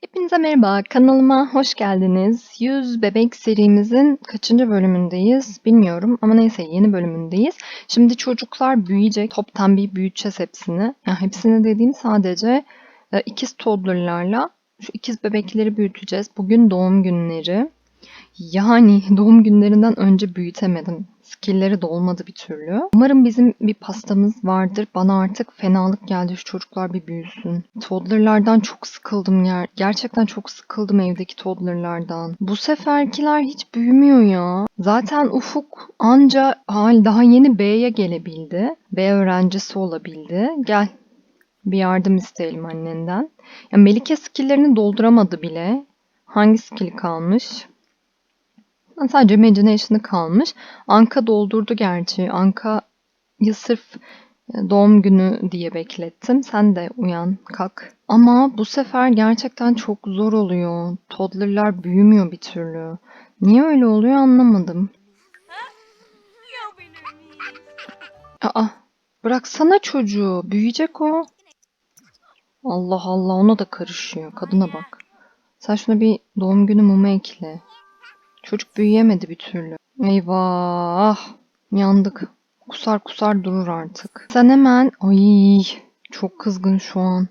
Hepinize merhaba, kanalıma hoş geldiniz. 100 Bebek serimizin kaçıncı bölümündeyiz bilmiyorum ama neyse yeni bölümündeyiz. Şimdi çocuklar büyüyecek, toptan bir büyüteceğiz hepsini. Yani hepsini dediğim sadece e, ikiz toddlerlarla şu ikiz bebekleri büyüteceğiz. Bugün doğum günleri. Yani doğum günlerinden önce büyütemedim. Skillleri dolmadı bir türlü. Umarım bizim bir pastamız vardır. Bana artık fenalık geldi şu çocuklar bir büyüsün. Toddlerlardan çok sıkıldım yer. Gerçekten çok sıkıldım evdeki toddlerlardan. Bu seferkiler hiç büyümüyor ya. Zaten Ufuk anca hal daha yeni B'ye gelebildi. B öğrencisi olabildi. Gel bir yardım isteyelim annenden. Ya Melike skilllerini dolduramadı bile. Hangi skill kalmış? Sadece Imagination'ı kalmış. Anka doldurdu gerçi. Anka'yı sırf e, doğum günü diye beklettim. Sen de uyan, kalk. Ama bu sefer gerçekten çok zor oluyor. Toddler'lar büyümüyor bir türlü. Niye öyle oluyor anlamadım. Aa, bıraksana çocuğu. Büyüyecek o. Allah Allah ona da karışıyor. Kadına bak. Sen şuna bir doğum günü mumu ekle. Çocuk büyüyemedi bir türlü. Eyvah. Yandık. Kusar kusar durur artık. Sen hemen... Ay çok kızgın şu an.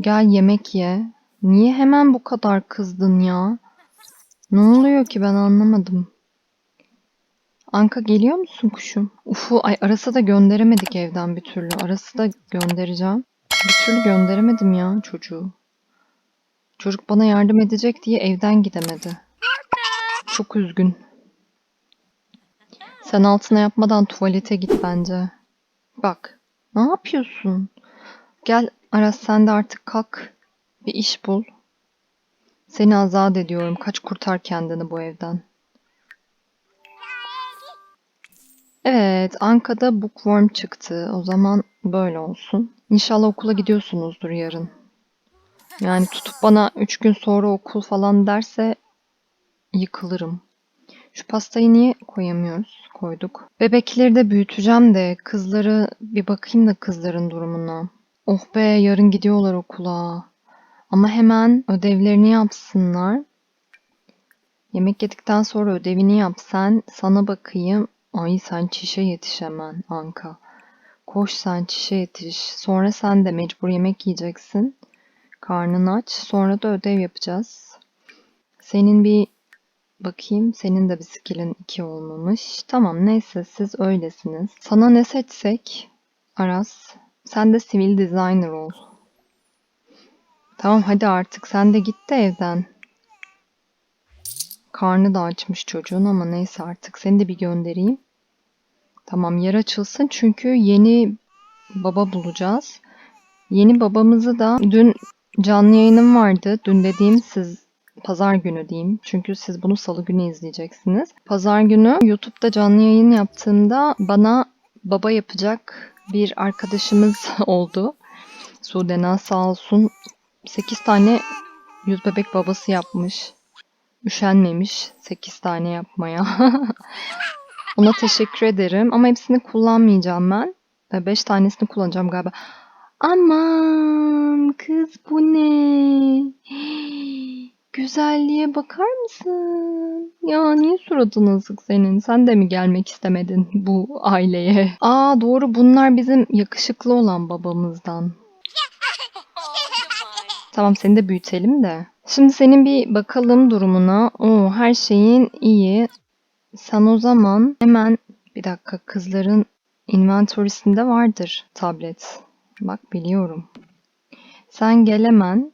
Gel yemek ye. Niye hemen bu kadar kızdın ya? Ne oluyor ki ben anlamadım. Anka geliyor musun kuşum? Ufu ay arası da gönderemedik evden bir türlü. Arası da göndereceğim. Bir türlü gönderemedim ya çocuğu. Çocuk bana yardım edecek diye evden gidemedi. Çok üzgün. Sen altına yapmadan tuvalete git bence. Bak, ne yapıyorsun? Gel Aras sen de artık kalk. Bir iş bul. Seni azat ediyorum. Kaç kurtar kendini bu evden. Evet, Anka'da bookworm çıktı. O zaman böyle olsun. İnşallah okula gidiyorsunuzdur yarın. Yani tutup bana 3 gün sonra okul falan derse yıkılırım. Şu pastayı niye koyamıyoruz? Koyduk. Bebekleri de büyüteceğim de kızları bir bakayım da kızların durumuna. Oh be yarın gidiyorlar okula. Ama hemen ödevlerini yapsınlar. Yemek yedikten sonra ödevini yap sen. Sana bakayım. Ay sen çişe yetiş hemen Anka. Koş sen çişe yetiş. Sonra sen de mecbur yemek yiyeceksin. Karnını aç. Sonra da ödev yapacağız. Senin bir Bakayım senin de bir skillin 2 olmamış. Tamam neyse siz öylesiniz. Sana ne seçsek? Aras. Sen de sivil designer ol. Tamam hadi artık sen de git de evden. Karnı da açmış çocuğun ama neyse artık seni de bir göndereyim. Tamam yer açılsın çünkü yeni baba bulacağız. Yeni babamızı da dün canlı yayınım vardı. Dün dediğim siz pazar günü diyeyim. Çünkü siz bunu salı günü izleyeceksiniz. Pazar günü YouTube'da canlı yayın yaptığımda bana baba yapacak bir arkadaşımız oldu. Sudena sağ olsun 8 tane yüz bebek babası yapmış. Üşenmemiş 8 tane yapmaya. Ona teşekkür ederim ama hepsini kullanmayacağım ben. 5 tanesini kullanacağım galiba. Aman kız bu ne? Güzelliğe bakar mısın? Ya niye suratın asık senin? Sen de mi gelmek istemedin bu aileye? Aa doğru bunlar bizim yakışıklı olan babamızdan. Tamam seni de büyütelim de. Şimdi senin bir bakalım durumuna. Oo her şeyin iyi. Sen o zaman hemen bir dakika kızların inventory'sinde vardır tablet. Bak biliyorum. Sen gel hemen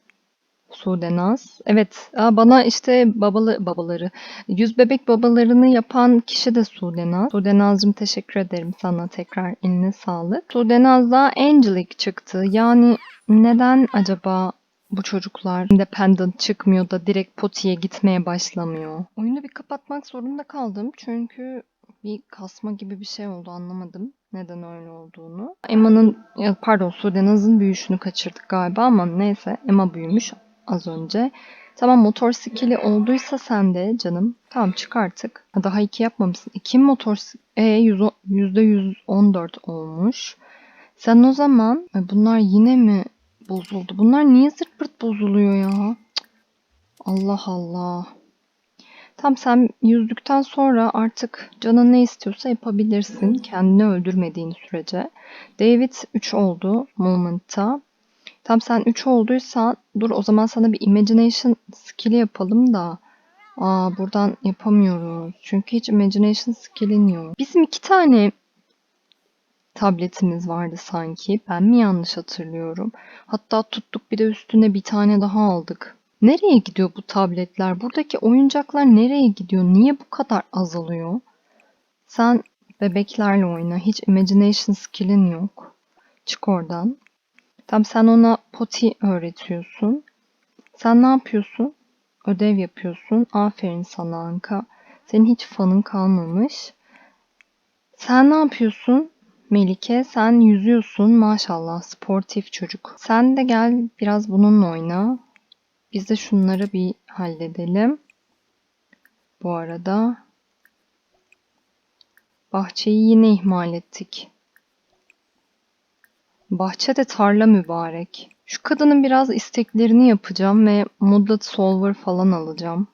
Sudenaz. Evet, bana işte babalı, babaları, yüz bebek babalarını yapan kişi de Sudenaz. Sudenaz'cığım teşekkür ederim sana tekrar eline sağlık. Sudenaz'da Angelic çıktı. Yani neden acaba bu çocuklar independent çıkmıyor da direkt potiye gitmeye başlamıyor? Oyunu bir kapatmak zorunda kaldım çünkü bir kasma gibi bir şey oldu anlamadım neden öyle olduğunu. Emma'nın pardon Sudenaz'ın büyüşünü kaçırdık galiba ama neyse Emma büyümüş az önce. Tamam motor skili olduysa sende canım. Tamam çık artık. Ha, Daha iki yapmamışsın. İki motor e, o- yüzde 114 olmuş. Sen o zaman Ay, bunlar yine mi bozuldu? Bunlar niye zırt pırt bozuluyor ya? Allah Allah. Tam sen yüzdükten sonra artık canın ne istiyorsa yapabilirsin. Kendini öldürmediğin sürece. David 3 oldu Moment'ta. Tam sen 3 olduysan dur o zaman sana bir imagination skill'i yapalım da. Aa buradan yapamıyoruz. Çünkü hiç imagination skill'in yok. Bizim iki tane tabletimiz vardı sanki. Ben mi yanlış hatırlıyorum? Hatta tuttuk bir de üstüne bir tane daha aldık. Nereye gidiyor bu tabletler? Buradaki oyuncaklar nereye gidiyor? Niye bu kadar azalıyor? Sen bebeklerle oyna. Hiç imagination skill'in yok. Çık oradan. Tam sen ona poti öğretiyorsun. Sen ne yapıyorsun? Ödev yapıyorsun. Aferin sana Anka. Senin hiç fanın kalmamış. Sen ne yapıyorsun? Melike sen yüzüyorsun maşallah sportif çocuk. Sen de gel biraz bununla oyna. Biz de şunları bir halledelim. Bu arada bahçeyi yine ihmal ettik. Bahçe de tarla mübarek. Şu kadının biraz isteklerini yapacağım ve Moodlet Solver falan alacağım.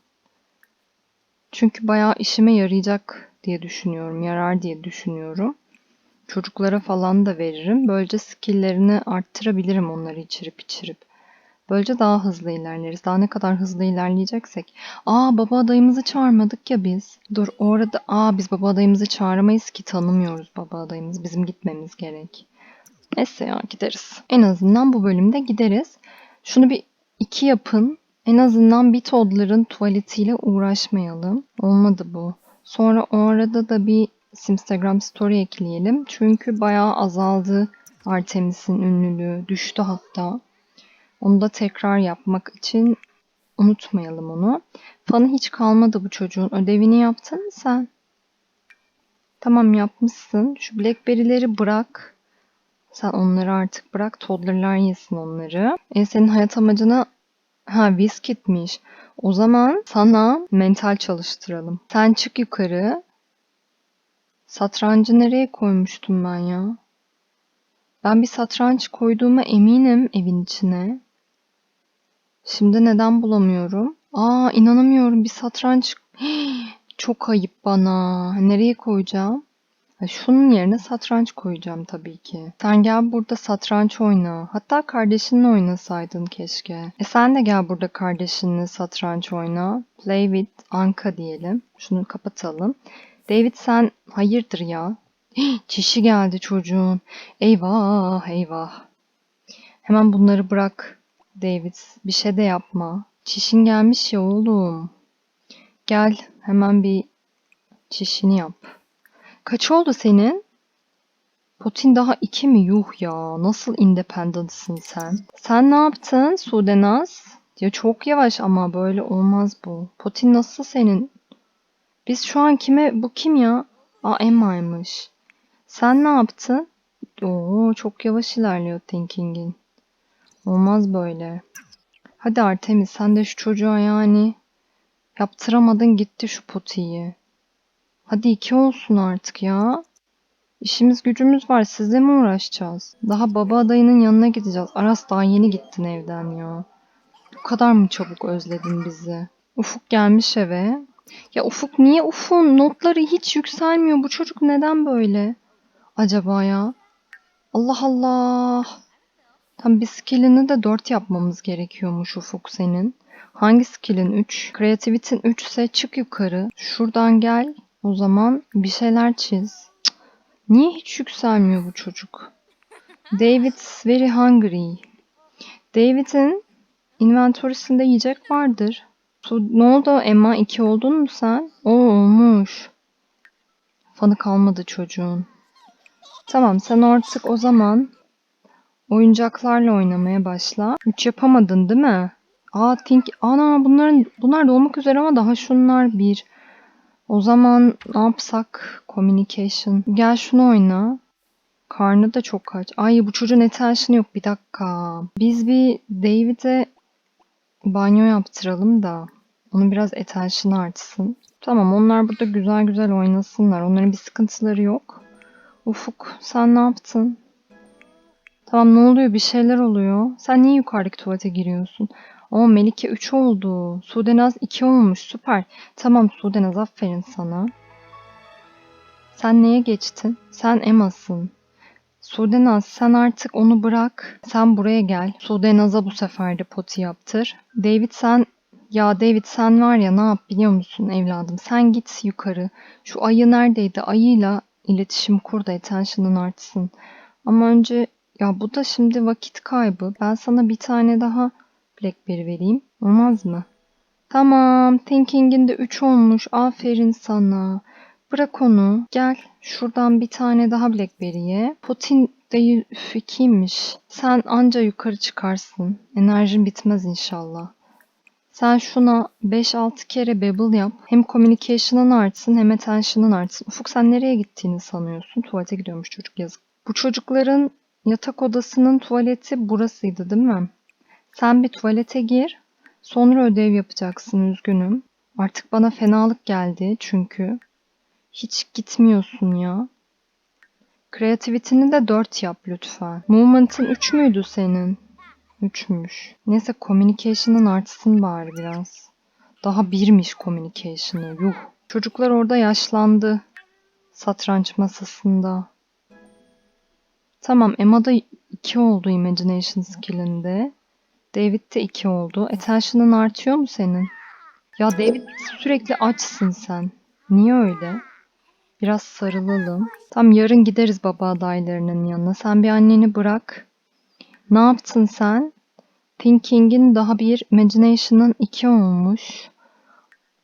Çünkü bayağı işime yarayacak diye düşünüyorum, yarar diye düşünüyorum. Çocuklara falan da veririm. Böylece skill'lerini arttırabilirim onları içirip içirip. Böylece daha hızlı ilerleriz. Daha ne kadar hızlı ilerleyeceksek. Aa baba adayımızı çağırmadık ya biz. Dur orada aa biz baba adayımızı çağıramayız ki tanımıyoruz baba adayımızı. Bizim gitmemiz gerek. Neyse ya gideriz. En azından bu bölümde gideriz. Şunu bir iki yapın. En azından bir toddler'ın tuvaletiyle uğraşmayalım. Olmadı bu. Sonra o arada da bir Instagram story ekleyelim. Çünkü bayağı azaldı Artemis'in ünlülüğü. Düştü hatta. Onu da tekrar yapmak için unutmayalım onu. Fanı hiç kalmadı bu çocuğun. Ödevini yaptın mı sen? Tamam yapmışsın. Şu blackberry'leri bırak. Sen onları artık bırak. Toddler'lar yesin onları. E senin hayat amacına ha Whiskit'miş. O zaman sana mental çalıştıralım. Sen çık yukarı. Satrancı nereye koymuştum ben ya? Ben bir satranç koyduğuma eminim evin içine. Şimdi neden bulamıyorum? Aa inanamıyorum bir satranç. Çok ayıp bana. Nereye koyacağım? Şunun yerine satranç koyacağım tabii ki. Sen gel burada satranç oyna. Hatta kardeşinle oynasaydın keşke. E sen de gel burada kardeşinle satranç oyna. Play with Anka diyelim. Şunu kapatalım. David sen hayırdır ya? Çişi geldi çocuğun. Eyvah eyvah. Hemen bunları bırak David. Bir şey de yapma. Çişin gelmiş ya oğlum. Gel hemen bir çişini yap. Kaç oldu senin? Potin daha iki mi? Yuh ya. Nasıl independentsın sen? Sen ne yaptın Sudenaz? Ya çok yavaş ama böyle olmaz bu. Potin nasıl senin? Biz şu an kime? Bu kim ya? Aa Emma'ymış. Sen ne yaptın? Oo çok yavaş ilerliyor thinking'in. Olmaz böyle. Hadi Artemis sen de şu çocuğa yani yaptıramadın gitti şu potiyi. Hadi iki olsun artık ya. İşimiz gücümüz var. Sizle mi uğraşacağız? Daha baba adayının yanına gideceğiz. Aras daha yeni gittin evden ya. Bu kadar mı çabuk özledin bizi? Ufuk gelmiş eve. Ya Ufuk niye Ufuk'un notları hiç yükselmiyor? Bu çocuk neden böyle? Acaba ya? Allah Allah. Tam bir skillini de 4 yapmamız gerekiyormuş Ufuk senin. Hangi skillin 3? Creativity'in 3 ise çık yukarı. Şuradan gel. O zaman bir şeyler çiz. Niye hiç yükselmiyor bu çocuk? David's very hungry. David'in inventory'sinde yiyecek vardır. Ne oldu Emma? 2 oldun mu sen? O olmuş. Fanı kalmadı çocuğun. Tamam sen artık o zaman oyuncaklarla oynamaya başla. 3 yapamadın değil mi? Aa think ana bunların bunlar da olmak üzere ama daha şunlar bir. O zaman ne yapsak? Communication. Gel şunu oyna. Karnı da çok aç. Ay bu çocuğun attention yok. Bir dakika. Biz bir David'e banyo yaptıralım da onun biraz attention artsın. Tamam onlar burada güzel güzel oynasınlar. Onların bir sıkıntıları yok. Ufuk sen ne yaptın? Tamam ne oluyor? Bir şeyler oluyor. Sen niye yukarıdaki tuvalete giriyorsun? O Melike 3 oldu. Sudenaz 2 olmuş. Süper. Tamam Sudenaz aferin sana. Sen neye geçtin? Sen Emma'sın. Sudenaz sen artık onu bırak. Sen buraya gel. Sudenaz'a bu sefer de poti yaptır. David sen ya David sen var ya ne yap biliyor musun evladım? Sen git yukarı. Şu ayı neredeydi? Ayıyla iletişim kur da attention'ın artsın. Ama önce ya bu da şimdi vakit kaybı. Ben sana bir tane daha Blackberry vereyim. Olmaz mı? Tamam. Thinking'in de 3 olmuş. Aferin sana. Bırak onu. Gel. Şuradan bir tane daha Blackberry'ye. Potin de üf, ikiymiş. Sen anca yukarı çıkarsın. Enerjin bitmez inşallah. Sen şuna 5-6 kere babble yap. Hem communication'ın artsın hem attention'ın artsın. Ufuk sen nereye gittiğini sanıyorsun? Tuvalete gidiyormuş çocuk yazık. Bu çocukların yatak odasının tuvaleti burasıydı değil mi? Sen bir tuvalete gir. Sonra ödev yapacaksın üzgünüm. Artık bana fenalık geldi çünkü. Hiç gitmiyorsun ya. Creativity'ni de 4 yap lütfen. Movement'ın 3 müydü senin? 3'müş. Neyse communication'ın artsın bari biraz. Daha 1'miş communication'ı. Yuh. Çocuklar orada yaşlandı. Satranç masasında. Tamam Emma da 2 oldu imagination skill'inde. David de 2 oldu. Attention'ın artıyor mu senin? Ya David sürekli açsın sen. Niye öyle? Biraz sarılalım. Tam yarın gideriz baba adaylarının yanına. Sen bir anneni bırak. Ne yaptın sen? Thinking'in daha bir, Imagination'ın iki olmuş.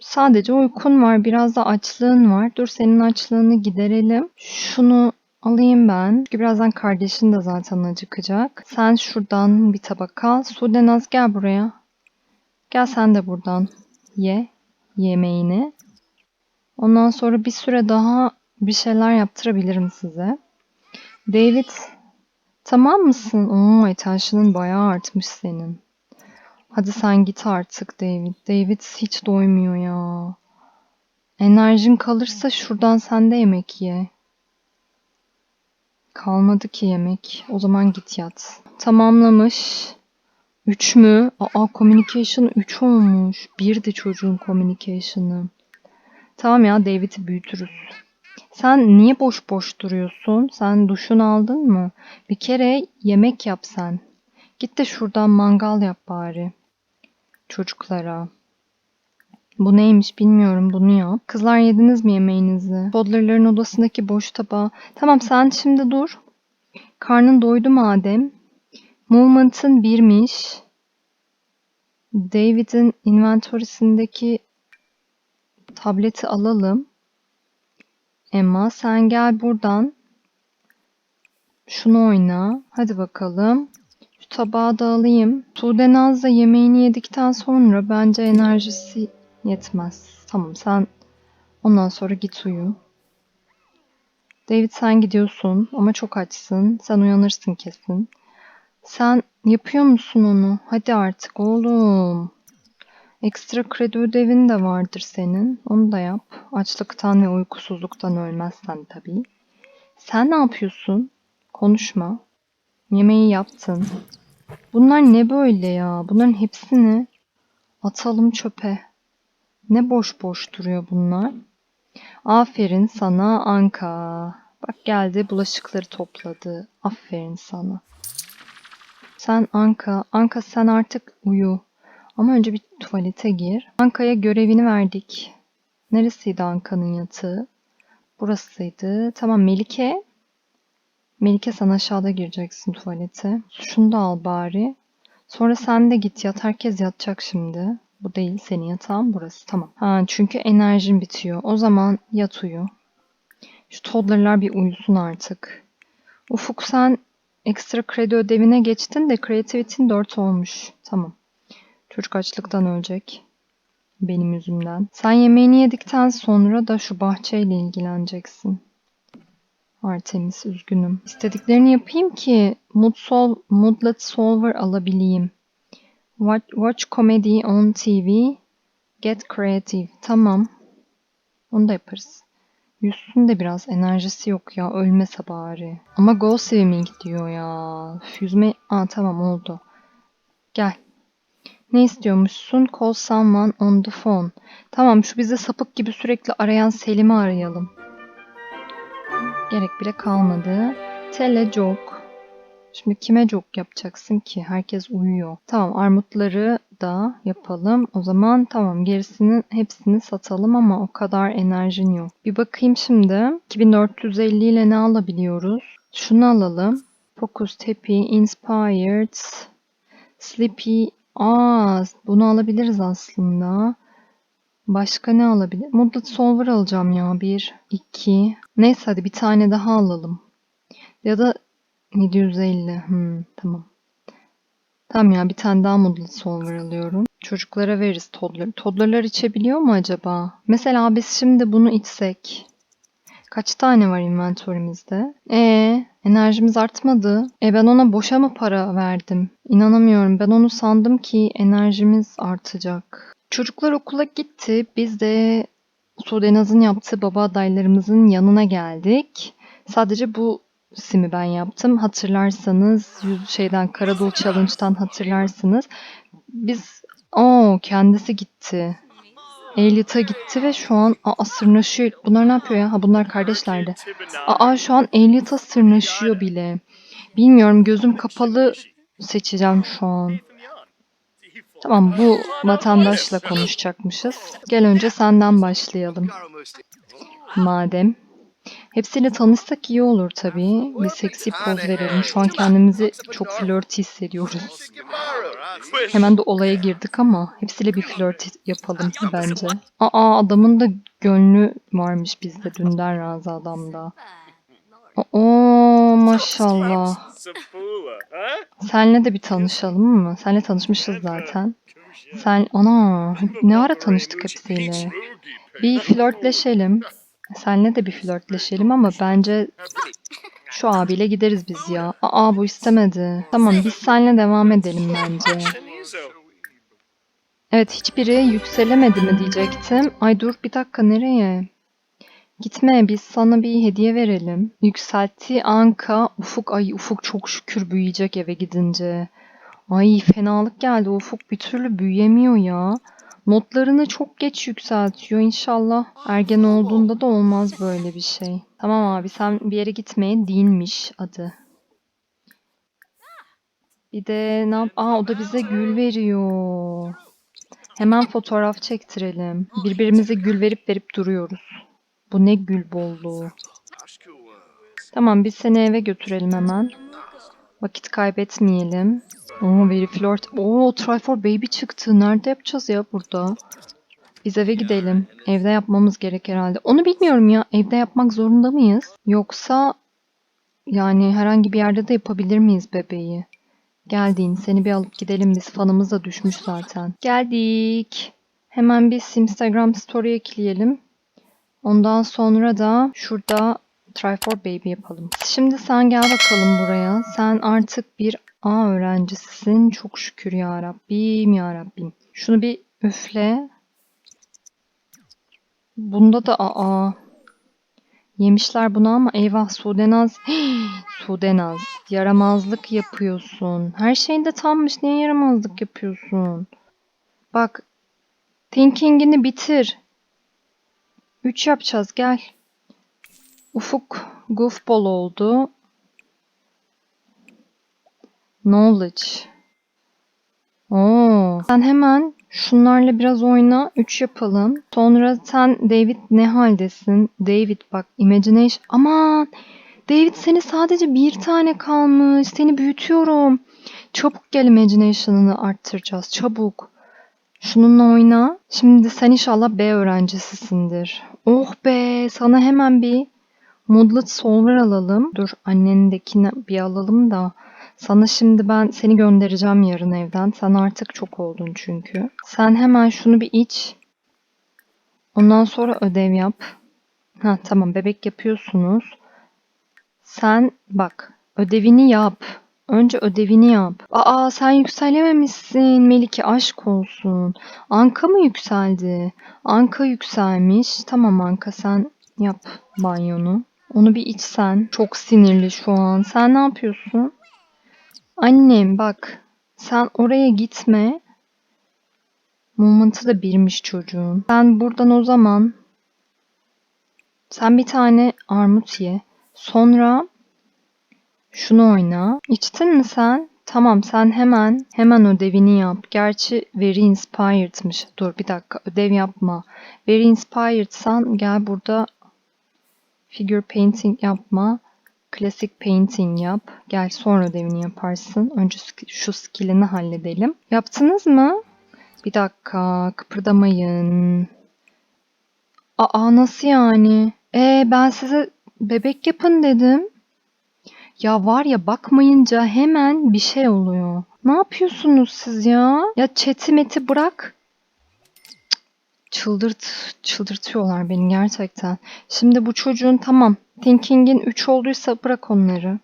Sadece uykun var, biraz da açlığın var. Dur senin açlığını giderelim. Şunu alayım ben. Çünkü birazdan kardeşin de zaten acıkacak. Sen şuradan bir tabak al. Sudenaz gel buraya. Gel sen de buradan ye yemeğini. Ondan sonra bir süre daha bir şeyler yaptırabilirim size. David tamam mısın? Oo, attention'ın bayağı artmış senin. Hadi sen git artık David. David hiç doymuyor ya. Enerjin kalırsa şuradan sen de yemek ye. Kalmadı ki yemek. O zaman git yat. Tamamlamış. 3 mü? Aa communication 3 olmuş. Bir de çocuğun communication'ı. Tamam ya David'i büyütürüz. Sen niye boş boş duruyorsun? Sen duşunu aldın mı? Bir kere yemek yap sen. Git de şuradan mangal yap bari. Çocuklara. Bu neymiş bilmiyorum bunu yap. Kızlar yediniz mi yemeğinizi? Toddlerların odasındaki boş tabağı. Tamam sen şimdi dur. Karnın doydu madem. Movement'ın birmiş. David'in inventory'sindeki tableti alalım. Emma sen gel buradan. Şunu oyna. Hadi bakalım. Şu tabağı da alayım. Naz da yemeğini yedikten sonra bence enerjisi yetmez. Tamam sen ondan sonra git uyu. David sen gidiyorsun ama çok açsın. Sen uyanırsın kesin. Sen yapıyor musun onu? Hadi artık oğlum. Ekstra kredi ödevin de vardır senin. Onu da yap. Açlıktan ve uykusuzluktan ölmezsen tabii. Sen ne yapıyorsun? Konuşma. Yemeği yaptın. Bunlar ne böyle ya? Bunların hepsini atalım çöpe. Ne boş boş duruyor bunlar. Aferin sana Anka. Bak geldi bulaşıkları topladı. Aferin sana. Sen Anka, Anka sen artık uyu. Ama önce bir tuvalete gir. Anka'ya görevini verdik. Neresiydi Anka'nın yatağı? Burasıydı. Tamam Melike. Melike sen aşağıda gireceksin tuvalete. Şunu da al bari. Sonra sen de git yat. Herkes yatacak şimdi. Bu değil senin yatağın burası. Tamam. Ha, çünkü enerjin bitiyor. O zaman yat uyu. Şu toddlerlar bir uyusun artık. Ufuk sen ekstra kredi ödevine geçtin de creativity'in 4 olmuş. Tamam. Çocuk açlıktan ölecek. Benim yüzümden. Sen yemeğini yedikten sonra da şu bahçeyle ilgileneceksin. Artemis üzgünüm. İstediklerini yapayım ki Mood, Moodlet Solver alabileyim. Watch, watch comedy on TV. Get creative. Tamam. Onu da yaparız. Yusuf'un de biraz enerjisi yok ya. Ölmese bari. Ama go swimming diyor ya. Üf, Yüzme... Aa tamam oldu. Gel. Ne istiyormuşsun? Call someone on the phone. Tamam şu bize sapık gibi sürekli arayan Selim'i arayalım. Gerek bile kalmadı. Tell a joke. Şimdi kime joke yapacaksın ki? Herkes uyuyor. Tamam armutları da yapalım. O zaman tamam gerisinin hepsini satalım ama o kadar enerjin yok. Bir bakayım şimdi. 2450 ile ne alabiliyoruz? Şunu alalım. Focus, happy, inspired, sleepy. Aa, bunu alabiliriz aslında. Başka ne alabilir? Moodlet Solver alacağım ya. Bir, iki. Neyse hadi bir tane daha alalım. Ya da 750. Hmm, tamam. Tamam ya bir tane daha Moodlet Solver alıyorum. Çocuklara veririz toddler. Toddlerlar içebiliyor mu acaba? Mesela biz şimdi bunu içsek. Kaç tane var inventörümüzde? Ee, enerjimiz artmadı. E ben ona boşa mı para verdim? İnanamıyorum. Ben onu sandım ki enerjimiz artacak. Çocuklar okula gitti. Biz de Sudenaz'ın yaptığı baba adaylarımızın yanına geldik. Sadece bu simi ben yaptım. Hatırlarsanız şeyden Karadolu Challenge'dan hatırlarsınız. Biz o kendisi gitti. Elliot'a gitti ve şu an aa, sırnaşıyor. Bunlar ne yapıyor ya? Ha bunlar kardeşlerdi. Aa şu an Elliot'a sırnaşıyor bile. Bilmiyorum gözüm kapalı seçeceğim şu an. Tamam bu vatandaşla konuşacakmışız. Gel önce senden başlayalım. Madem. Hepsiyle tanışsak iyi olur tabii. Bir seksi poz verelim. Şu an kendimizi çok flört hissediyoruz. Hemen de olaya girdik ama hepsiyle bir flört yapalım bence. Aa adamın da gönlü varmış bizde. Dünden razı adamda. Oo maşallah. Senle de bir tanışalım mı? Senle tanışmışız zaten. Sen ana ne ara tanıştık hepsiyle. Bir flörtleşelim. Senle de bir flörtleşelim ama bence şu abiyle gideriz biz ya. Aa bu istemedi. Tamam biz senle devam edelim bence. Evet hiçbiri yükselemedi mi diyecektim. Ay dur bir dakika nereye? Gitme biz sana bir hediye verelim. Yükseltti Anka. Ufuk ay Ufuk çok şükür büyüyecek eve gidince. Ay fenalık geldi Ufuk bir türlü büyüyemiyor ya. Notlarını çok geç yükseltiyor. İnşallah ergen olduğunda da olmaz böyle bir şey. Tamam abi sen bir yere gitmeye değilmiş adı. Bir de ne yap? Aa o da bize gül veriyor. Hemen fotoğraf çektirelim. Birbirimize gül verip verip duruyoruz. Bu ne gül bolluğu. Tamam biz seni eve götürelim hemen. Vakit kaybetmeyelim. Oo very flirt. Oo Try for Baby çıktı. Nerede yapacağız ya burada? Biz eve gidelim. Evde yapmamız gerek herhalde. Onu bilmiyorum ya. Evde yapmak zorunda mıyız? Yoksa yani herhangi bir yerde de yapabilir miyiz bebeği? Geldin. Seni bir alıp gidelim biz. Fanımız da düşmüş zaten. Geldik. Hemen bir Instagram story ekleyelim. Ondan sonra da şurada Try for Baby yapalım. Şimdi sen gel bakalım buraya. Sen artık bir A öğrencisisin. Çok şükür ya Rabbim ya Rabbim. Şunu bir üfle. Bunda da aa. Yemişler bunu ama eyvah Sudenaz. Sudenaz. Yaramazlık yapıyorsun. Her şeyinde tammış. Niye yaramazlık yapıyorsun? Bak. Thinking'ini bitir. 3 yapacağız gel. Ufuk goofball oldu. Knowledge. Oo. Sen hemen şunlarla biraz oyna. 3 yapalım. Sonra sen David ne haldesin? David bak imagination. Aman. David seni sadece bir tane kalmış. Seni büyütüyorum. Çabuk gel imagination'ını arttıracağız. Çabuk. Şununla oyna. Şimdi sen inşallah B öğrencisisindir. Oh be sana hemen bir Moodlet Solver alalım. Dur annenindekini bir alalım da. Sana şimdi ben seni göndereceğim yarın evden. Sen artık çok oldun çünkü. Sen hemen şunu bir iç. Ondan sonra ödev yap. Ha tamam bebek yapıyorsunuz. Sen bak ödevini yap. Önce ödevini yap. Aa sen yükselememişsin Melike aşk olsun. Anka mı yükseldi? Anka yükselmiş. Tamam Anka sen yap banyonu. Onu bir içsen. Çok sinirli şu an. Sen ne yapıyorsun? Annem bak. Sen oraya gitme. Moment'ı da birmiş çocuğun. Sen buradan o zaman sen bir tane armut ye. Sonra şunu oyna. İçtin mi sen? Tamam sen hemen hemen ödevini yap. Gerçi very inspired'mış. Dur bir dakika ödev yapma. Very inspired'san gel burada figure painting yapma. Classic painting yap. Gel sonra ödevini yaparsın. Önce şu skillini halledelim. Yaptınız mı? Bir dakika kıpırdamayın. Aa nasıl yani? E ben size bebek yapın dedim. Ya var ya bakmayınca hemen bir şey oluyor. Ne yapıyorsunuz siz ya? Ya chat'i meti bırak. Çıldırt, çıldırtıyorlar beni gerçekten. Şimdi bu çocuğun tamam thinking'in 3 olduysa bırak onları.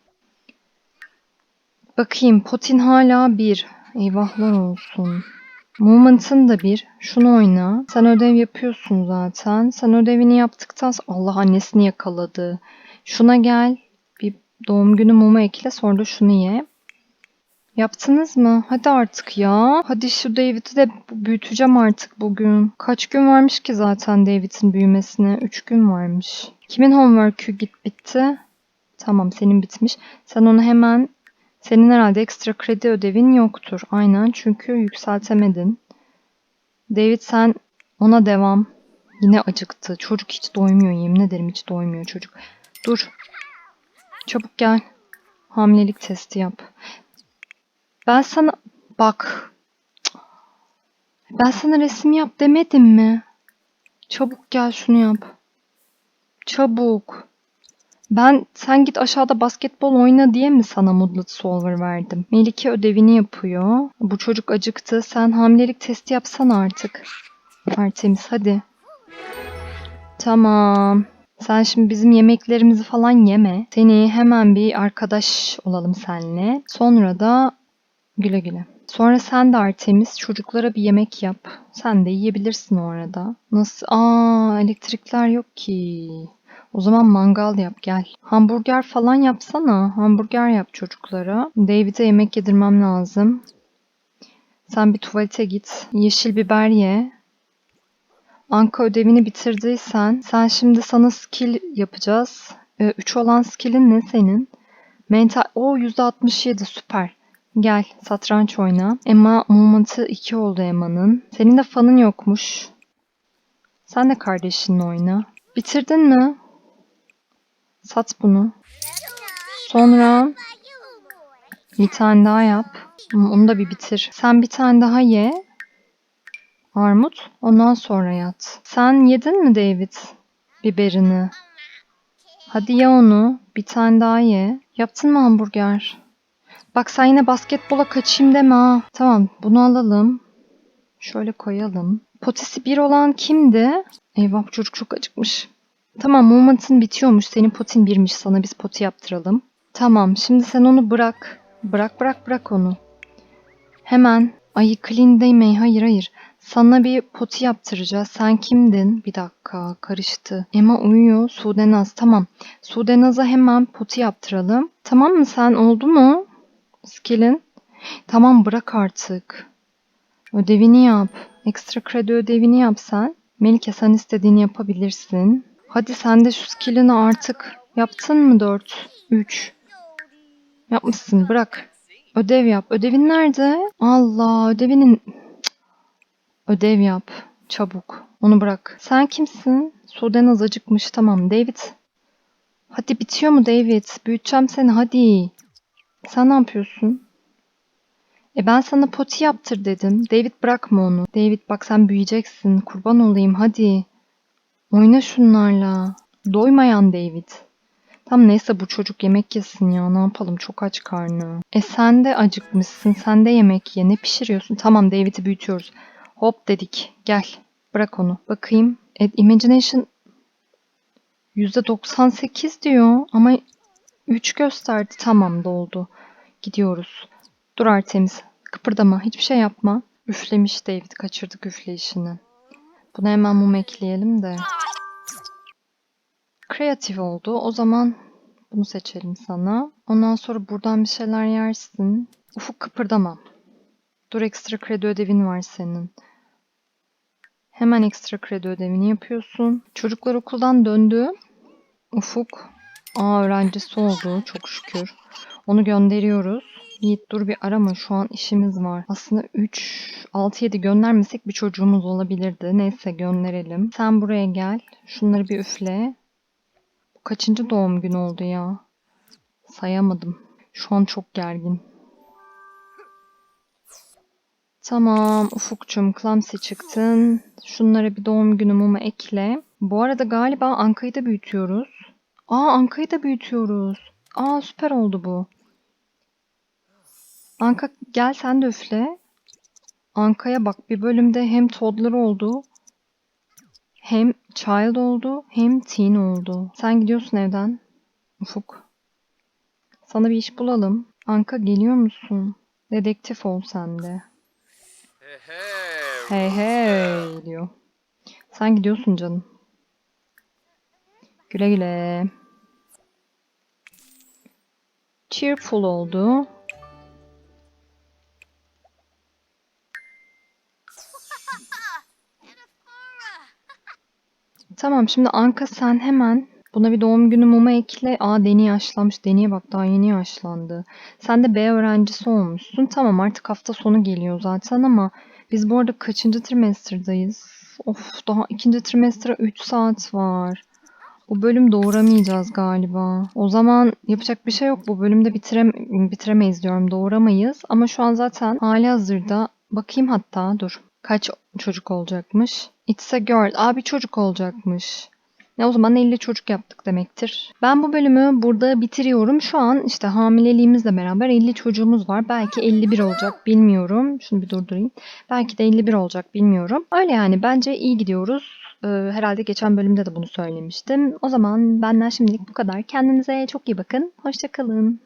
Bakayım potin hala 1. Eyvahlar olsun. Moment'ın da bir. Şunu oyna. Sen ödev yapıyorsun zaten. Sen ödevini yaptıktan sonra... Allah annesini yakaladı. Şuna gel. Bir doğum günü mumu ekle sonra da şunu ye. Yaptınız mı? Hadi artık ya. Hadi şu David'i de büyüteceğim artık bugün. Kaç gün varmış ki zaten David'in büyümesine? 3 gün varmış. Kimin homework'ü git bitti? Tamam senin bitmiş. Sen onu hemen senin herhalde ekstra kredi ödevin yoktur. Aynen çünkü yükseltemedin. David sen ona devam. Yine acıktı. Çocuk hiç doymuyor yemin ederim hiç doymuyor çocuk. Dur. Çabuk gel. Hamilelik testi yap. Ben sana bak. Ben sana resim yap demedim mi? Çabuk gel şunu yap. Çabuk. Ben sen git aşağıda basketbol oyna diye mi sana Moodlet Solver verdim? Melike ödevini yapıyor. Bu çocuk acıktı. Sen hamilelik testi yapsana artık. Artemis hadi. Tamam. Sen şimdi bizim yemeklerimizi falan yeme. Seni hemen bir arkadaş olalım seninle. Sonra da güle güle. Sonra sen de Artemis çocuklara bir yemek yap. Sen de yiyebilirsin o arada. Nasıl? Aa elektrikler yok ki. O zaman mangal yap gel. Hamburger falan yapsana. Hamburger yap çocuklara. David'e yemek yedirmem lazım. Sen bir tuvalete git. Yeşil biber ye. Anka ödevini bitirdiysen sen şimdi sana skill yapacağız. 3 olan skillin ne senin? Mental... O %67 süper. Gel satranç oyna. Emma movement'ı 2 oldu Emma'nın. Senin de fanın yokmuş. Sen de kardeşinle oyna. Bitirdin mi? Sat bunu. Sonra bir tane daha yap. Onu da bir bitir. Sen bir tane daha ye. Armut. Ondan sonra yat. Sen yedin mi David? Biberini. Hadi ye onu. Bir tane daha ye. Yaptın mı hamburger? Bak sen yine basketbola kaçayım deme ha. Tamam bunu alalım. Şöyle koyalım. Potisi bir olan kimdi? Eyvah çocuk çok acıkmış. Tamam moment'ın bitiyormuş. Senin potin birmiş. Sana biz poti yaptıralım. Tamam şimdi sen onu bırak. Bırak bırak bırak onu. Hemen. Ay clean mi? Hayır hayır. Sana bir poti yaptıracağız. Sen kimdin? Bir dakika karıştı. Emma uyuyor. Sudenaz. Tamam. Sudenaz'a hemen poti yaptıralım. Tamam mı sen? Oldu mu? Skill'in. Tamam bırak artık. Ödevini yap. Ekstra kredi ödevini yap sen. Melike sen istediğini yapabilirsin. Hadi sen de şu skillini artık yaptın mı 4? 3. Yapmışsın bırak. Ödev yap. Ödevin nerede? Allah ödevinin... Ödev yap. Çabuk. Onu bırak. Sen kimsin? Sudan az acıkmış. Tamam David. Hadi bitiyor mu David? Büyüteceğim seni hadi. Sen ne yapıyorsun? E ben sana poti yaptır dedim. David bırakma onu. David bak sen büyüyeceksin. Kurban olayım hadi. Oyna şunlarla. Doymayan David. Tam neyse bu çocuk yemek yesin ya. Ne yapalım çok aç karnı. E sen de acıkmışsın. Sen de yemek ye. Ne pişiriyorsun? Tamam David'i büyütüyoruz. Hop dedik. Gel. Bırak onu. Bakayım. E, imagination %98 diyor ama 3 gösterdi. Tamam doldu. Gidiyoruz. Dur Artemis. Kıpırdama. Hiçbir şey yapma. Üflemiş David. Kaçırdık üfleyişini. Buna hemen mum ekleyelim de. Kreatif oldu. O zaman bunu seçelim sana. Ondan sonra buradan bir şeyler yersin. Ufuk kıpırdama. Dur ekstra kredi ödevin var senin. Hemen ekstra kredi ödevini yapıyorsun. Çocuklar okuldan döndü. Ufuk A öğrencisi oldu çok şükür. Onu gönderiyoruz. Yiğit dur bir arama şu an işimiz var. Aslında 3, 6, 7 göndermesek bir çocuğumuz olabilirdi. Neyse gönderelim. Sen buraya gel. Şunları bir üfle. Bu kaçıncı doğum günü oldu ya? Sayamadım. Şu an çok gergin. Tamam Ufukçum Clumsy çıktın. Şunlara bir doğum günü mumu ekle. Bu arada galiba Anka'yı da büyütüyoruz. Aa Anka'yı da büyütüyoruz. Aa süper oldu bu. Anka gel sen de üfle. Anka'ya bak bir bölümde hem toddler oldu. Hem child oldu hem teen oldu. Sen gidiyorsun evden. Ufuk. Sana bir iş bulalım. Anka geliyor musun? Dedektif ol sen de. Hey hey. Hey hey diyor. Sen gidiyorsun canım. Güle güle. Cheerful oldu. Tamam şimdi Anka sen hemen buna bir doğum günü mumu ekle. Aa Deni yaşlanmış. Deni'ye bak daha yeni yaşlandı. Sen de B öğrencisi olmuşsun. Tamam artık hafta sonu geliyor zaten ama biz bu arada kaçıncı trimesterdayız? Of daha ikinci trimestre 3 saat var. Bu bölüm doğuramayacağız galiba. O zaman yapacak bir şey yok. Bu bölümde bitirem bitiremeyiz diyorum. Doğuramayız. Ama şu an zaten hali hazırda bakayım hatta dur. Kaç çocuk olacakmış? It's a girl. Aa bir çocuk olacakmış. Ne o zaman 50 çocuk yaptık demektir. Ben bu bölümü burada bitiriyorum. Şu an işte hamileliğimizle beraber 50 çocuğumuz var. Belki 51 olacak bilmiyorum. Şunu bir durdurayım. Belki de 51 olacak bilmiyorum. Öyle yani bence iyi gidiyoruz. Ee, herhalde geçen bölümde de bunu söylemiştim. O zaman benden şimdilik bu kadar. Kendinize çok iyi bakın. Hoşçakalın.